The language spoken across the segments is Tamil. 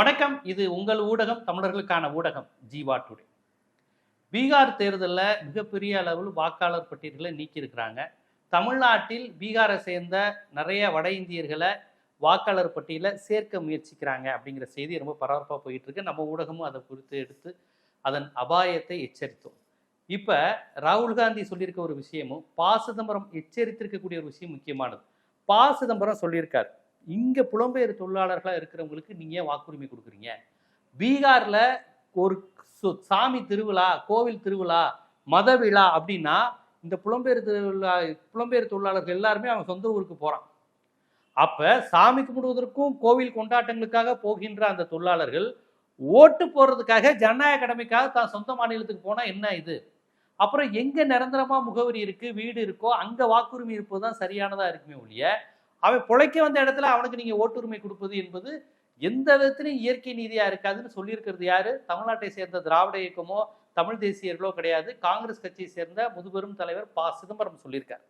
வணக்கம். இது உங்கள் ஊடகம் தமிழர்களுக்கான ஊடகம் ஜீவா டுடே. பீகார் தேர்தலில் மிகப்பெரிய அளவில் வாக்காளர் பட்டியல்களை நீக்கியிருக்கிறாங்க. தமிழ்நாட்டில் பீகாரை சேர்ந்த நிறைய வட இந்தியர்களை வாக்காளர் பட்டியலில் சேர்க்க முயற்சிக்கிறாங்க அப்படிங்கிற செய்தி ரொம்ப பரபரப்பாக போயிட்டு இருக்கு நம்ம ஊடகமும் அதை குறித்து எடுத்து அதன் அபாயத்தை எச்சரித்தோம். இப்போ ராகுல் காந்தி சொல்லியிருக்க ஒரு விஷயமும் பா சிதம்பரம் எச்சரித்திருக்கக்கூடிய ஒரு விஷயம் முக்கியமானது. பா சிதம்பரம் சொல்லியிருக்கார். இங்கே புலம்பெயர் தொழிலாளர்களாக இருக்கிறவங்களுக்கு நீங்கள் ஏன் வாக்குரிமை கொடுக்குறீங்க? பீகாரில் ஒரு சாமி திருவிழா கோவில் திருவிழா மத விழா அப்படின்னா இந்த புலம்பெயர் திருவிழா புலம்பெயர் தொழிலாளர்கள் எல்லாருமே அவன் சொந்த ஊருக்கு போகிறான் அப்போ சாமி கும்பிடுவதற்கும் கோவில் கொண்டாட்டங்களுக்காக போகின்ற அந்த தொழிலாளர்கள் ஓட்டு போடுறதுக்காக ஜனநாயக கடமைக்காக தான் சொந்த மாநிலத்துக்கு போனால் என்ன இது? அப்புறம் எங்கே நிரந்தரமாக முகவரி இருக்குது வீடு இருக்கோ அங்கே வாக்குரிமை இருப்பது தான் சரியானதாக இருக்குமே ஒழிய அவன் பிழைக்க வந்த இடத்துல அவனுக்கு நீங்கள் ஓட்டுரிமை கொடுப்பது என்பது எந்த விதத்திலும் இயற்கை நீதியா இருக்காதுன்னு சொல்லியிருக்கிறது யாரு? தமிழ்நாட்டை சேர்ந்த திராவிட இயக்கமோ தமிழ் தேசியர்களோ கிடையாது. காங்கிரஸ் கட்சியை சேர்ந்த முதுபெரும் தலைவர் ப. சிதம்பரம் சொல்லியிருக்கார்.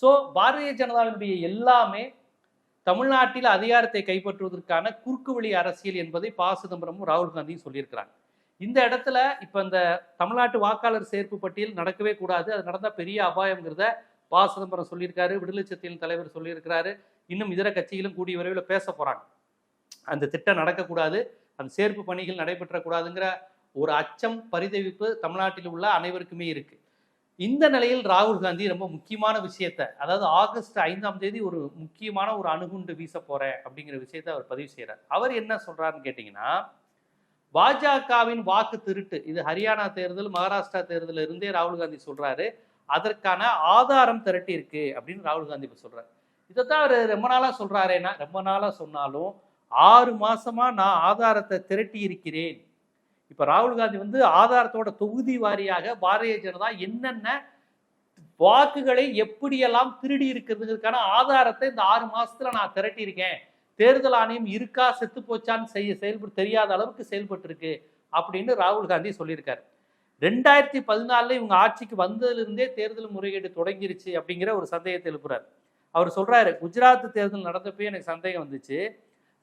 ஸோ பாரதிய ஜனதாவினுடைய எல்லாமே தமிழ்நாட்டில் அதிகாரத்தை கைப்பற்றுவதற்கான குறுக்கு வழி அரசியல் என்பதை ப. சிதம்பரமும் ராகுல் காந்தியும் சொல்லியிருக்கிறாங்க. இந்த இடத்துல இப்போ இந்த தமிழ்நாட்டு வாக்காளர் சேர்ப்பு பட்டியல் நடக்கவே கூடாது. அது நடந்தால் பெரிய அபாயங்கிறத ப. சிதம்பரம் சொல்லியிருக்காரு. விடுதலை சிறுத்தைகளின் தலைவர் சொல்லியிருக்கிறாரு. இன்னும் இதர கட்சிகளும் கூடிய விரைவில் பேச போகிறாங்க அந்த திட்டம் நடக்கக்கூடாது அந்த சேர்ப்பு பணிகள் நடைபெற்றக்கூடாதுங்கிற ஒரு அச்சம் பரிதவிப்பு தமிழ்நாட்டில் உள்ள அனைவருக்குமே இருக்கு. இந்த நிலையில் ராகுல் காந்தி ரொம்ப முக்கியமான விஷயத்த அதாவது ஆகஸ்ட் ஐந்தாம் தேதி ஒரு முக்கியமான ஒரு அணுகுண்டு வீச போறேன் அப்படிங்கிற விஷயத்த அவர் பதிவு செய்கிறார் அவர் என்ன சொல்றாருன்னு கேட்டீங்கன்னா பாஜகவின் வாக்கு திருட்டு இது ஹரியானா தேர்தல் மகாராஷ்டிரா தேர்தலில் இருந்தே ராகுல் காந்தி சொல்றாரு அதற்கான ஆதாரம் திரட்டி இருக்கு அப்படின்னு ராகுல் காந்தி இப்ப சொல்றாரு. இதை தான் அவர் ரொம்ப நாளாக சொல்கிறாரேன்னா ரொம்ப நாளாக சொன்னாலும் ஆறு மாதமாக நான் ஆதாரத்தை திரட்டி இருக்கிறேன். இப்போ ராகுல் காந்தி வந்து ஆதாரத்தோட தொகுதி வாரியாக பாரதிய ஜனதா என்னென்ன வாக்குகளை எப்படியெல்லாம் திருடி இருக்கிறதுக்கான ஆதாரத்தை இந்த ஆறு மாசத்துல நான் திரட்டி இருக்கேன் தேர்தல் ஆணையம் இருக்கா செத்து போச்சான்னு செய்ய செயல்பட்டு தெரியாத அளவுக்கு செயல்பட்டு இருக்கு அப்படின்னு ராகுல் காந்தி சொல்லியிருக்காரு. ரெண்டாயிரத்தி பதினாலில் இவங்க ஆட்சிக்கு வந்ததுலேருந்தே தேர்தல் முறைகேடு தொடங்கிருச்சு அப்படிங்கிற ஒரு சந்தேகத்தை எழுப்புறாரு. அவர் சொல்கிறாரு குஜராத் தேர்தல் நடந்தப்போ எனக்கு சந்தேகம் வந்துச்சு.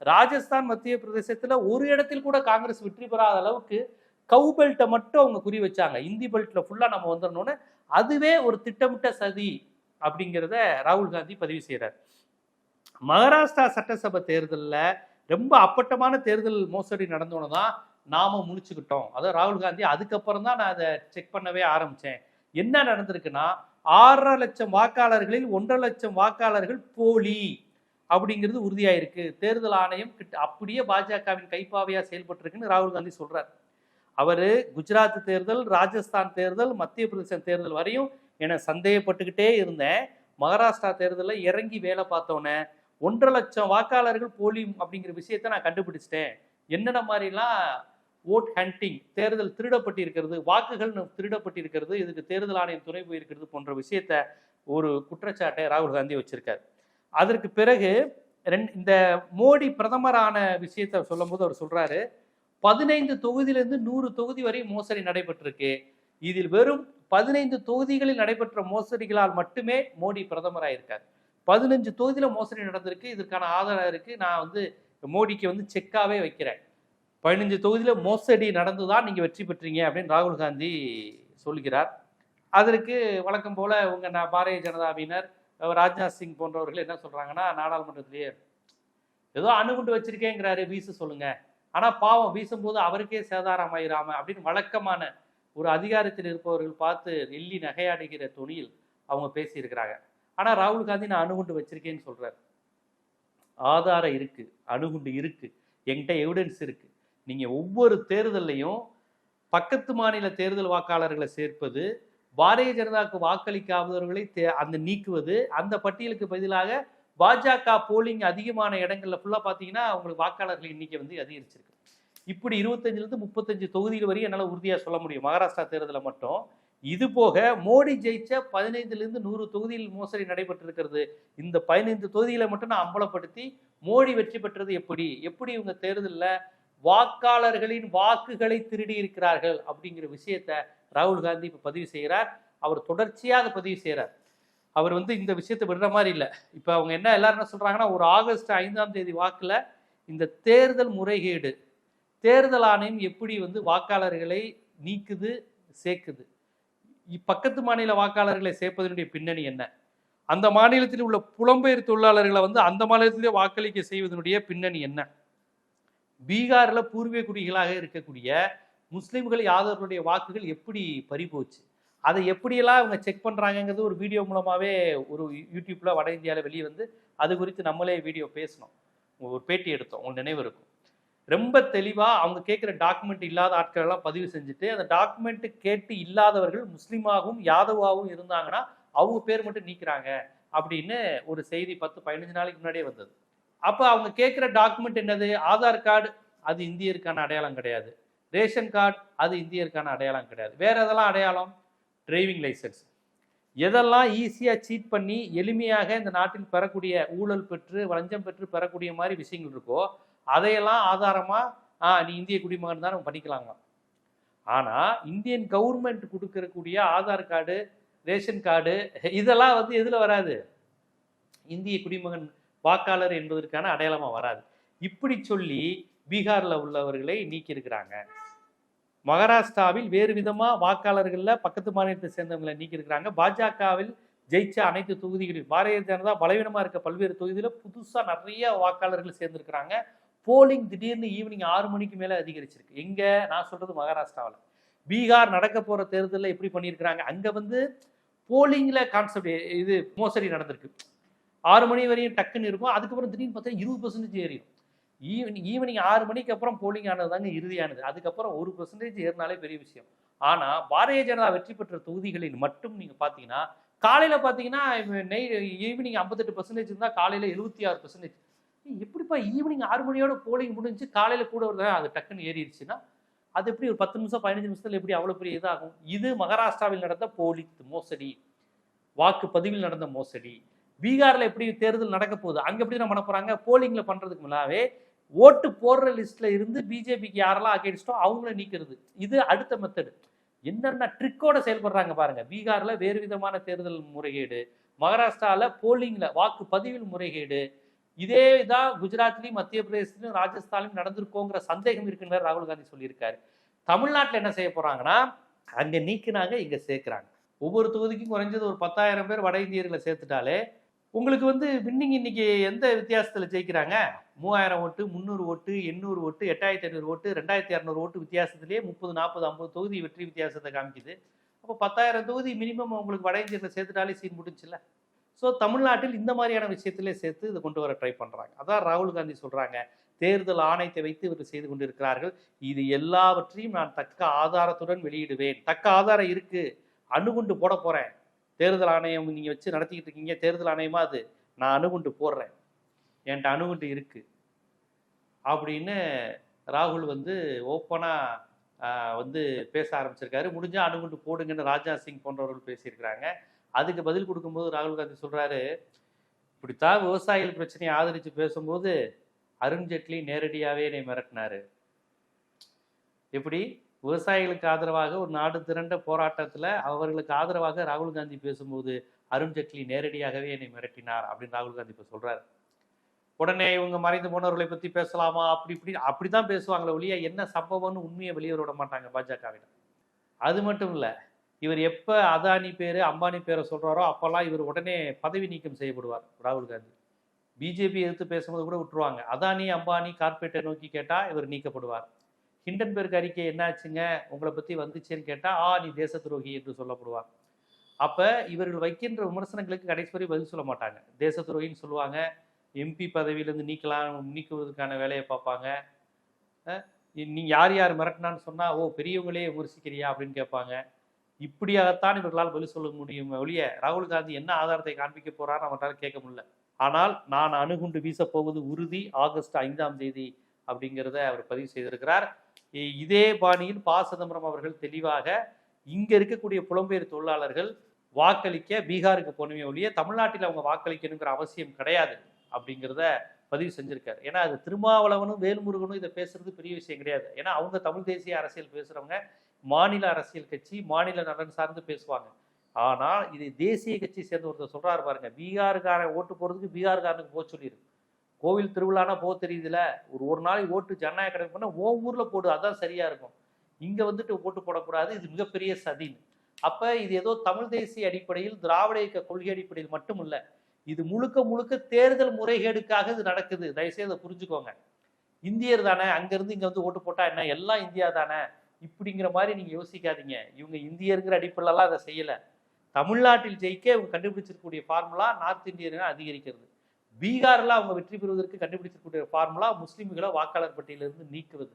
ராஜஸ்தான் மத்திய பிரதேசத்தில் ஒரு இடத்தில் கூட காங்கிரஸ் வெற்றி பெறாத அளவுக்கு கவு பெல்ட்டை மட்டும் அவங்க குறி வச்சாங்க. இந்தி பெல்ட்டில் ஃபுல்லாக நம்ம வந்துடணும்னு. அதுவே ஒரு திட்டமிட்ட சதி அப்படிங்கிறத ராகுல் காந்தி பதிவு செய்கிறார் மகாராஷ்டிரா சட்டசபை தேர்தலில் ரொம்ப அப்பட்டமான தேர்தல் மோசடி நடந்தோன்னு தான் நாம முடிச்சுக்கிட்டோம் அதாவது ராகுல் காந்தி அதுக்கப்புறம் தான் நான் அதை செக் பண்ணவே ஆரம்பித்தேன் என்ன நடந்திருக்குன்னா ஆறரை லட்சம் வாக்காளர்களில் ஒன்றரை லட்சம் வாக்காளர்கள் போலி அப்படிங்கிறது உறுதியாயிருக்கு தேர்தல் ஆணையம் கிட்ட அப்படியே பாஜகவின் கைப்பாவையா செயல்பட்டிருக்குன்னு ராகுல் காந்தி சொல்றார். அவரு குஜராத் தேர்தல் ராஜஸ்தான் தேர்தல் மத்திய பிரதேச தேர்தல் வரையும் என சந்தேகப்பட்டுக்கிட்டே இருந்தேன். மகாராஷ்டிரா தேர்தலில் இறங்கி வேலை பார்த்தோன்னே ஒன்றரை லட்சம் வாக்காளர்கள் போலி அப்படிங்கிற விஷயத்த நான் கண்டுபிடிச்சிட்டேன். என்னென்ன மாதிரிலாம் ஓட் ஹண்டிங் தேர்தல் திருடப்பட்டிருக்கிறது வாக்குகள் திருடப்பட்டிருக்கிறது இதுக்கு தேர்தல் ஆணையம் துணை போயிருக்கிறது போன்ற விஷயத்த ஒரு குற்றச்சாட்டை ராகுல் காந்தி வச்சிருக்கார். அதற்கு பிறகு ரெண்டு இந்த மோடி பிரதமரான விஷயத்த சொல்லும்போது அவர் சொல்றாரு பதினைந்து தொகுதியிலிருந்து நூறு தொகுதி வரை மோசடி நடைபெற்றிருக்கு. இதில் வெறும் பதினைந்து தொகுதிகளில் நடைபெற்ற மோசடிகளால் மட்டுமே மோடி பிரதமராயிருக்கார். பதினஞ்சு தொகுதியில் மோசடி நடந்திருக்கு இதற்கான ஆதாரம் இருக்கு. நான் வந்து மோடிக்கு வந்து செக்காவே வைக்கிறேன். பதினஞ்சு தொகுதியில் மோசடி நடந்து தான் நீங்கள் வெற்றி பெற்றீங்க அப்படின்னு ராகுல் காந்தி சொல்கிறார். அதற்கு வழக்கம் போல் உங்கள் நான் பாரதிய ஜனதாவினர் ராஜ்நாத் சிங் போன்றவர்கள் என்ன சொல்கிறாங்கன்னா நாடாளுமன்றத்திலேயே ஏதோ அணுகுண்டு வச்சிருக்கேங்கிறாரு வீச சொல்லுங்க. ஆனால் பாவம் வீசும்போது அவருக்கே சேதாரம் ஆயிராம அப்படின்னு வழக்கமான ஒரு அதிகாரத்தில் இருப்பவர்கள் பார்த்து எள்ளி நகையாடுகிற துணியில் அவங்க பேசியிருக்கிறாங்க. ஆனால் ராகுல் காந்தி நான் அணுகுண்டு வச்சிருக்கேன்னு சொல்கிறார் ஆதாரம் இருக்குது அணுகுண்டு இருக்குது என்கிட்ட எவிடன்ஸ் இருக்குது நீங்க ஒவ்வொரு தேர்தல்லையும் பக்கத்து மாநில தேர்தல் வாக்காளர்களை சேர்ப்பது பாரதிய ஜனதாவுக்கு வாக்களிக்காதவர்களை தே- அந்த நீக்குவது அந்த பட்டியலுக்கு பதிலாக பாஜக போலிங் அதிகமான இடங்கள்ல ஃபுல்லா பாத்தீங்கன்னா அவங்களுக்கு வாக்காளர்கள் எண்ணிக்கை வந்து அதிகரிச்சிருக்கு. இப்படி இருபத்தஞ்சுல இருந்து முப்பத்தஞ்சு தொகுதிகள் வரையும் என்னால உறுதியா சொல்ல முடியும். மகாராஷ்டிரா தேர்தலில் மட்டும். இது போக மோடி ஜெயிச்ச பதினைந்துல இருந்து நூறு தொகுதியில் மோசடி நடைபெற்றிருக்கிறது. இந்த பதினைந்து தொகுதிகளை மட்டும் நான் அம்பலப்படுத்தி மோடி வெற்றி பெற்றது எப்படி? எப்படி இவங்க தேர்தலில் வாக்காளர்களின் வாக்குகளை திருடி இருக்கிறார்கள் அப்படிங்கிற விஷயத்த ராகுல் காந்தி இப்ப பதிவு செய்கிறார். அவர் தொடர்ச்சியாக பதிவு செய்கிறார். அவர் வந்து இந்த விஷயத்தை விடுற மாதிரி இல்லை. இப்போ அவங்க என்ன எல்லாரும் என்ன சொல்றாங்கன்னா ஒரு ஆகஸ்ட் ஐந்தாம் தேதி வாக்குல இந்த தேர்தல் முறைகேடு தேர்தல் ஆணையம் எப்படி வந்து வாக்காளர்களை நீக்குது சேர்க்குது? பக்கத்து மாநில வாக்காளர்களை சேர்ப்பதனுடைய பின்னணி என்ன? அந்த மாநிலத்தில் உள்ள புலம்பெயர் தொழிலாளர்களை வந்து அந்த மாநிலத்திலே வாக்களிக்க செய்வதனுடைய பின்னணி என்ன? பீகாரில் பூர்வீக குடிகளாக இருக்கக்கூடிய முஸ்லீம்கள் யாதவர்களுடைய வாக்குகள் எப்படி பறிபோச்சு? அதை எப்படியெல்லாம் அவங்க செக் பண்ணுறாங்கங்கிறது ஒரு வீடியோ மூலமாகவே ஒரு யூடியூப்பில் வட இந்தியாவில் வெளியே வந்து அது குறித்து நம்மளே வீடியோ பேசணும். ஒரு பேட்டி எடுத்தோம் உங்க நினைவு இருக்கும் ரொம்ப தெளிவாக அவங்க கேட்குற டாக்குமெண்ட் இல்லாத ஆட்களெல்லாம் பதிவு செஞ்சுட்டு அந்த டாக்குமெண்ட் கேட்டு இல்லாதவர்கள் முஸ்லீமாகவும் யாதவாகவும் இருந்தாங்கன்னா அவங்க பேர் மட்டும் நீக்கிறாங்க அப்படின்னு ஒரு செய்தி பத்து பதினஞ்சு நாளைக்கு முன்னாடியே வந்தது. அப்போ அவங்க கேட்குற டாக்குமெண்ட் என்னது? ஆதார் கார்டு அது இந்தியருக்கான அடையாளம் கிடையாது. ரேஷன் கார்டு அது இந்தியருக்கான அடையாளம் கிடையாது. வேற எதெல்லாம் அடையாளம்? டிரைவிங் லைசன்ஸ் எதெல்லாம் ஈஸியாக சீட் பண்ணி எளிமையாக இந்த நாட்டில் பெறக்கூடிய ஊழல் பெற்று வளஞ்சம் பெற்று பெறக்கூடிய மாதிரி விஷயங்கள் இருக்கோ அதையெல்லாம் ஆதாரமாக ஆ நீ இந்திய குடிமகன் தான் நம்ம பண்ணிக்கலாங்க ஆனால் இந்தியன் கவர்மெண்ட் கொடுக்கறக்கூடிய ஆதார் கார்டு ரேஷன் கார்டு இதெல்லாம் வந்து எதில் வராது? இந்திய குடிமகன் வாக்காளர் என்பதற்கான அடையாளமாக வராது. இப்படி சொல்லி பீகாரில் உள்ளவர்களை நீக்கியிருக்கிறாங்க. மகாராஷ்டிராவில் வேறு விதமாக வாக்காளர்களில் பக்கத்து மாநிலத்தை சேர்ந்தவங்களை நீக்கியிருக்கிறாங்க. பாஜகவில் ஜெயிச்ச அனைத்து தொகுதிகளில் பாரதிய ஜனதா பலவீனமாக இருக்க பல்வேறு தொகுதியில் புதுசாக நிறைய வாக்காளர்கள் சேர்ந்திருக்கிறாங்க. போலிங் திடீர்னு ஈவினிங் ஆறு மணிக்கு மேலே அதிகரிச்சிருக்கு. எங்கே? நான் சொல்கிறது மகாராஷ்டிராவில். பீகார் நடக்க போகிற தேர்தலில் எப்படி பண்ணியிருக்கிறாங்க. அங்கே வந்து போலிங்கில் கான்செப்ட் இது மோசடி நடந்திருக்கு. ஆறு மணி வரையும் டக்குன்னு இருக்கும். அதுக்கப்புறம் திடீர்னு பார்த்தா இருபது பர்சன்டேஜ் ஏறிடும். ஈவினிங் ஈவினிங் ஆறு மணிக்கு அப்புறம் போலிங் ஆனது தாங்க இறுதியானது. அதுக்கப்புறம் ஒரு பர்சன்டேஜ் ஏறினாலே பெரிய விஷயம். ஆனால் பாரதிய ஜனதா வெற்றி பெற்ற தொகுதிகளில் மட்டும் நீங்கள் பார்த்தீங்கன்னா காலையில் பார்த்தீங்கன்னா நெய் ஈவினிங் ஐம்பத்தெட்டு பர்சன்டேஜ் இருந்தால் காலையில் எழுபத்தி ஆறு பர்சன்டேஜ் எப்படிப்பா ஈவினிங் ஆறு மணியோட போலிங் முடிஞ்சு காலையில் கூட வருது அது டக்குன்னு ஏறிடுச்சுன்னா அது எப்படி ஒரு பத்து நிமிஷம் பதினஞ்சு நிமிஷத்தில் எப்படி அவ்வளோ பெரிய இதாகும்? இது மகாராஷ்டிராவில் நடந்த போலி மோசடி. வாக்குப்பதிவில் நடந்த மோசடி. பீகாரில் எப்படி தேர்தல் நடக்க போகுது? அங்கே எப்படி நம்ம பண்ண போகிறாங்க போலிங்கில் பண்ணுறதுக்கு முன்னாவே ஓட்டு போடுற லிஸ்ட்டில் இருந்து பிஜேபிக்கு யாரெல்லாம் அகேன்ஸ்டோ அவங்கள நீக்கிறது. இது அடுத்த மெத்தடு என்னென்ன ட்ரிக்கோட செயல்படுறாங்க பாருங்கள் பீகாரில் வேறு விதமான தேர்தல் முறைகேடு. மகாராஷ்டிராவில் போலிங்கில் வாக்கு பதிவில் முறைகேடு. இதே தான் குஜராத்லயும் மத்திய பிரதேசத்துலையும் ராஜஸ்தான்லயும் நடந்திருக்கோங்கிற சந்தேகம் இருக்குன்னு ராகுல் காந்தி சொல்லியிருக்காரு. தமிழ்நாட்டில் என்ன செய்ய போகிறாங்கன்னா அங்கே நீக்கினாங்க இங்கே சேர்க்குறாங்க. ஒவ்வொரு தொகுதிக்கும் குறைஞ்சது ஒரு பத்தாயிரம் பேர் வட இந்தியர்களை சேர்த்துட்டாலே உங்களுக்கு வந்து வின்னிங் இன்னைக்கு எந்த வித்தியாசத்தில் ஜெயிக்கிறாங்க? மூவாயிரம் ஓட்டு முந்நூறு ஓட்டு எண்ணூறு ஓட்டு எட்டாயிரத்தி ஐநூறு ஓட்டு ரெண்டாயிரத்தி இரநூறு ஓட்டு வித்தியாசத்திலேயே முப்பது நாற்பது ஐம்பது தொகுதி வெற்றி வித்தியாசத்தை காமிக்குது. அப்போ பத்தாயிரம் தொகுதி மினிமம் உங்களுக்கு வட இந்தியர்களை சேர்த்துட்டாலே சீன் முடிஞ்சுல ஸோ தமிழ்நாட்டில் இந்த மாதிரியான விஷயத்திலே சேர்த்து இதை கொண்டு வர ட்ரை பண்ணுறாங்க அதான் ராகுல் காந்தி சொல்கிறாங்க தேர்தல் ஆணையத்தை வைத்து இவர் செய்து கொண்டிருக்கிறார்கள். இது எல்லாவற்றையும் நான் தக்க ஆதாரத்துடன் வெளியிடுவேன். தக்க ஆதாரம் இருக்குது அணுகுண்டு போட போகிறேன் தேர்தல் ஆணையம் நீங்கள் வச்சு நடத்திக்கிட்டு இருக்கீங்க தேர்தல் ஆணையமா அது? நான் அணுகுண்டு போடுறேன். என்கிட்ட அணுகுண்டு இருக்குது அப்படின்னு ராகுல் வந்து ஓப்பனாக வந்து பேச ஆரம்பிச்சிருக்காரு. முடிஞ்சால் அணுகுண்டு போடுங்கன்னு ராஜா சிங் போன்றவர்கள் பேசியிருக்கிறாங்க. அதுக்கு பதில் கொடுக்கும்போது ராகுல் காந்தி சொல்கிறாரு இப்படித்தான் விவசாயிகள் பிரச்சனையை ஆதரித்து பேசும்போது அருண்ஜேட்லி நேரடியாகவே என்னை மிரட்டினார். எப்படி? விவசாயிகளுக்கு ஆதரவாக ஒரு நாடு திரண்ட போராட்டத்தில் அவர்களுக்கு ஆதரவாக ராகுல் காந்தி பேசும்போது அருண்ஜேட்லி நேரடியாகவே என்னை மிரட்டினார் அப்படின்னு ராகுல் காந்தி இப்போ சொல்கிறார் உடனே இவங்க மறைந்து போனவர்களை பற்றி பேசலாமா? அப்படி இப்படி அப்படி தான் பேசுவாங்களே ஒழிய என்ன சம்பவம்னு உண்மையை வெளியே விட மாட்டாங்க பாஜகவிடம் அது மட்டும் இல்லை இவர் எப்போ அதானி பேர் அம்பானி பேரை சொல்கிறாரோ அப்போல்லாம் இவர் உடனே பதவி நீக்கம் செய்யப்படுவார் ராகுல் காந்தி. பிஜேபி எதிர்த்து பேசும்போது கூட விட்டுருவாங்க. அதானி அம்பானி கார்பரேட்டை நோக்கி கேட்டால் இவர் நீக்கப்படுவார். ஹிண்டன்பெர்க் அறிக்கை என்னாச்சுங்க? உங்களை பற்றி வந்துச்சேன்னு கேட்டால் ஆ நீ தேச துரோகி என்று சொல்லப்படுவாங்க அப்போ இவர்கள் வைக்கின்ற விமர்சனங்களுக்கு கடைசி வரை பதில் சொல்ல மாட்டாங்க. தேச துரோகின்னு சொல்லுவாங்க. எம்பி பதவியிலேருந்து நீக்கலாம் நீக்குவதற்கான வேலையை பார்ப்பாங்க. நீ யார் யார் மிரட்டினான்னு சொன்னால் ஓ பெரியவங்களே விமர்சிக்கிறியா அப்படின்னு கேட்பாங்க. இப்படியாகத்தான் இவர்களால் பதில் சொல்ல முடியும் ஒழிய ராகுல் காந்தி என்ன ஆதாரத்தை காண்பிக்க போறான்னு அவற்றால் கேட்க முடியல. ஆனால் நான் அணுகுண்டு வீசப் போவது உறுதி ஆகஸ்ட் ஐந்தாம் தேதி அப்படிங்கிறத அவர் பதிவு செய்திருக்கிறார். இதே பாணியில் ப சிதம்பரம் அவர்கள் தெளிவாக இங்க இருக்கக்கூடிய புலம்பெயர் தொழிலாளர்கள் வாக்களிக்க பீகாருக்கு போனவே ஒழிய தமிழ்நாட்டில் அவங்க வாக்களிக்கணுங்கிற அவசியம் கிடையாது அப்படிங்கிறத பதிவு செஞ்சிருக்காரு. ஏன்னா அது திருமாவளவனும் வேல்முருகனும் இதை பேசுறது பெரிய விஷயம் கிடையாது. ஏன்னா அவங்க தமிழ் தேசிய அரசியல் பேசுறவங்க மாநில அரசியல் கட்சி மாநில நலன் சார்ந்து பேசுவாங்க. ஆனால் இது தேசிய கட்சி சேர்ந்த ஒருத்தர் சொல்றாரு பாருங்க பீகாருக்காரன் ஓட்டு போறதுக்கு பீகாருக்காரனுக்கு போக சொல்லியிருக்கு கோவில் திருவிழானா போக தெரியுதுல. ஒரு ஒரு நாளைக்கு ஓட்டு ஜனநாயக கடமை பண்ண ஓ ஊர்ல போடு அதான் சரியா இருக்கும். இங்க வந்துட்டு ஓட்டு போடக்கூடாது இது மிகப்பெரிய சதின்னு. அப்ப இது ஏதோ தமிழ் தேசிய அடிப்படையில் திராவிட இயக்க கொள்கை அடிப்படையில் மட்டும் இல்ல இது முழுக்க முழுக்க தேர்தல் முறைகேடுக்காக இது நடக்குது. தயவுசெய்து அதை புரிஞ்சுக்கோங்க. இந்தியர் தானே அங்கிருந்து இங்க வந்து ஓட்டு போட்டா என்ன? எல்லாம் இந்தியா தானே? இப்படிங்கிற மாதிரி நீங்க யோசிக்காதீங்க. இவங்க இந்தியருங்கிற அடிப்படையிலலாம் அதை செய்யல. தமிழ்நாட்டில் ஜெயிக்க இவங்க கண்டுபிடிச்சிருக்கக்கூடிய ஃபார்முலா நார்த் இந்தியர்களை அதிகரிக்கிறது. பீகார்ல அவங்க வெற்றி பெறுவதற்கு கண்டுபிடிச்சிருக்கக்கூடிய ஃபார்முலா முஸ்லீம்களை வாக்காளர் பட்டியலிருந்து நீக்குவது.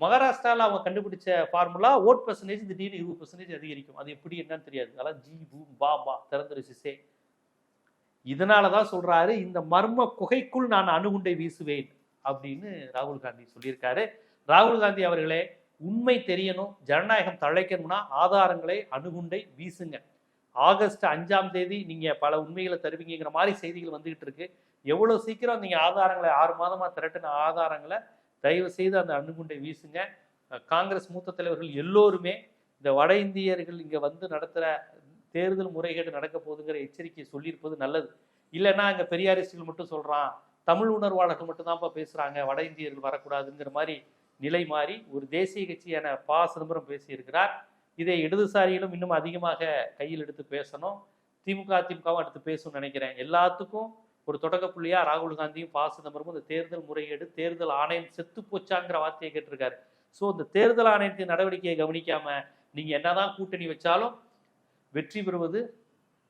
மகாராஷ்டிராவில் அவங்க கண்டுபிடிச்ச ஃபார்முலா ஓட் பர்சன்டேஜ் திடீர்னு இருபது பர்சன்டேஜ் அதிகரிக்கும். அது எப்படி என்னன்னு தெரியாது. அதெல்லாம் ஜி பூம் பா பா திறந்துரு சிசே இதனால தான் சொல்றாரு இந்த மர்ம குகைக்குள் நான் அணுகுண்டை வீசுவேன் அப்படின்னு ராகுல் காந்தி சொல்லியிருக்காரு. ராகுல் காந்தி அவர்களே உண்மை தெரியணும் ஜனநாயகம் தழைக்கணும்னா ஆதாரங்களை அணுகுண்டை வீசுங்க. ஆகஸ்ட் அஞ்சாம் தேதி நீங்கள் பல உண்மைகளை தருவீங்கிற மாதிரி செய்திகள் வந்துகிட்டு இருக்கு. எவ்வளோ சீக்கிரம் நீங்கள் ஆதாரங்களை ஆறு மாதமாக திரட்டின ஆதாரங்களை தயவு செய்து அந்த அணுகுண்டை வீசுங்க. காங்கிரஸ் மூத்த தலைவர்கள் எல்லோருமே இந்த வட இந்தியர்கள் இங்கே வந்து நடத்துகிற தேர்தல் முறைகேடு நடக்க போகுதுங்கிற எச்சரிக்கையை சொல்லியிருப்பது நல்லது. இல்லைன்னா அங்கே பெரியாரிஸ்டுகள் மட்டும் சொல்கிறான் தமிழ் உணர்வாளர்கள் மட்டும்தான்ப்பா பேசுகிறாங்க வட இந்தியர்கள் வரக்கூடாதுங்கிற மாதிரி நிலை மாறி ஒரு தேசிய கட்சியான ப சிதம்பரம் பேசியிருக்கிறார். இதை இடதுசாரிகளும் இன்னும் அதிகமாக கையில் எடுத்து பேசணும். திமுக அதிமுகவும் எடுத்து பேசணும்னு நினைக்கிறேன். எல்லாத்துக்கும் ஒரு தொடக்க புள்ளியா ராகுல் காந்தியும் பா சிதம்பரமும் இந்த தேர்தல் முறைகேடு தேர்தல் ஆணையம் செத்து போச்சாங்கிற வார்த்தையை கேட்டிருக்காரு. ஸோ இந்த தேர்தல் ஆணையத்தின் நடவடிக்கையை கவனிக்காம நீங்க என்னதான் கூட்டணி வச்சாலும் வெற்றி பெறுவது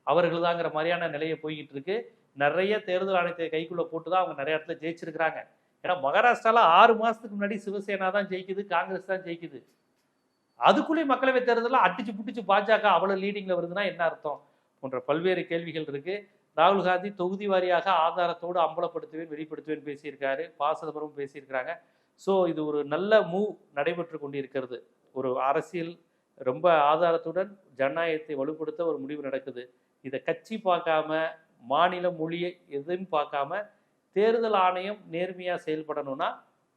அவர்கள்தாங்கிற மாதிரியான நிலையை போய்கிட்டு இருக்கு. நிறைய தேர்தல் ஆணையத்தை கைக்குள்ள போட்டு தான் அவங்க நிறைய இடத்துல ஜெயிச்சிருக்கிறாங்க. ஏன்னா மகாராஷ்டிரால ஆறு மாசத்துக்கு முன்னாடி சிவசேனா தான் ஜெயிக்குது காங்கிரஸ் தான் ஜெயிக்குது. அதுக்குள்ளேயும் மக்களவை தேர்தலில் அடிச்சு புட்டிச்சு பாஜக அவ்வளோ லீடிங்கில் வருதுன்னா என்ன அர்த்தம்? போன்ற பல்வேறு கேள்விகள் இருக்குது ராகுல் காந்தி தொகுதி வாரியாக ஆதாரத்தோடு அம்பலப்படுத்துவேன் வெளிப்படுத்துவேன் பேசியிருக்காரு. ப சிதம்பரம் பேசியிருக்கிறாங்க. ஸோ இது ஒரு நல்ல மூவ் நடைபெற்று கொண்டு இருக்கிறது ஒரு அரசியல் ரொம்ப ஆதாரத்துடன் ஜனநாயகத்தை வலுப்படுத்த ஒரு முடிவு நடக்குது. இதை கட்சி பார்க்காம மாநில மொழியை எதுவும் பார்க்காம தேர்தல் ஆணையம் நேர்மையாக செயல்படணும்னா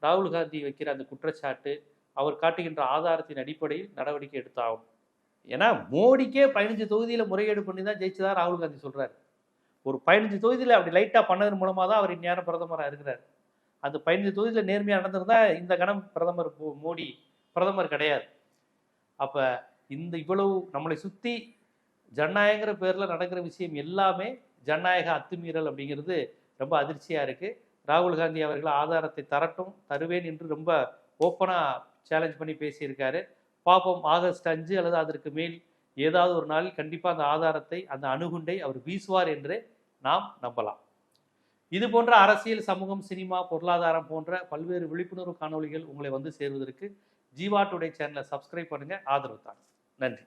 ராகுல் காந்தி வைக்கிற அந்த குற்றச்சாட்டு அவர் காட்டுகின்ற ஆதாரத்தின் அடிப்படையில் நடவடிக்கை எடுத்தாகும். ஏன்னா மோடிக்கே பதினஞ்சு தொகுதியில் முறையீடு பண்ணி தான் ஜெயிச்சதா ராகுல் காந்தி சொல்கிறார் ஒரு பதினஞ்சு தொகுதியில் அப்படி லைட்டாக பண்ணதன் மூலமாக தான் அவர் இந்நேரம் பிரதமராக இருக்கிறார். அந்த பதினஞ்சு தொகுதியில் நேர்மையாக நடந்திருந்தா இந்த கணம் பிரதமர் மோடி பிரதமர் கிடையாது. அப்போ இந்த இவ்வளவு நம்மளை சுற்றி ஜனநாயகங்கிற பேரில் நடக்கிற விஷயம் எல்லாமே ஜனநாயக அத்துமீறல் அப்படிங்கிறது ரொம்ப அதிர்ச்சியாக இருக்குது ராகுல் காந்தி அவர்கள் ஆதாரத்தை தரட்டும் தருவேன் என்று ரொம்ப ஓப்பனாக சேலஞ்ச் பண்ணி பேசியிருக்காரு. பாப்போம் ஆகஸ்ட் அஞ்சு அல்லது அதற்கு மேல் ஏதாவது ஒரு நாள் கண்டிப்பாக அந்த ஆதாரத்தை அந்த அணுகுண்டை அவர் வீசுவார் என்று நாம் நம்பலாம். இது போன்ற அரசியல் சமூகம் சினிமா பொருளாதாரம் போன்ற பல்வேறு விழிப்புணர்வு காணொளிகள் உங்களை வந்து சேருவதற்கு ஜீவா டுடே சேனலை சப்ஸ்கிரைப் பண்ணுங்கள் ஆதரவு தாங்க. நன்றி.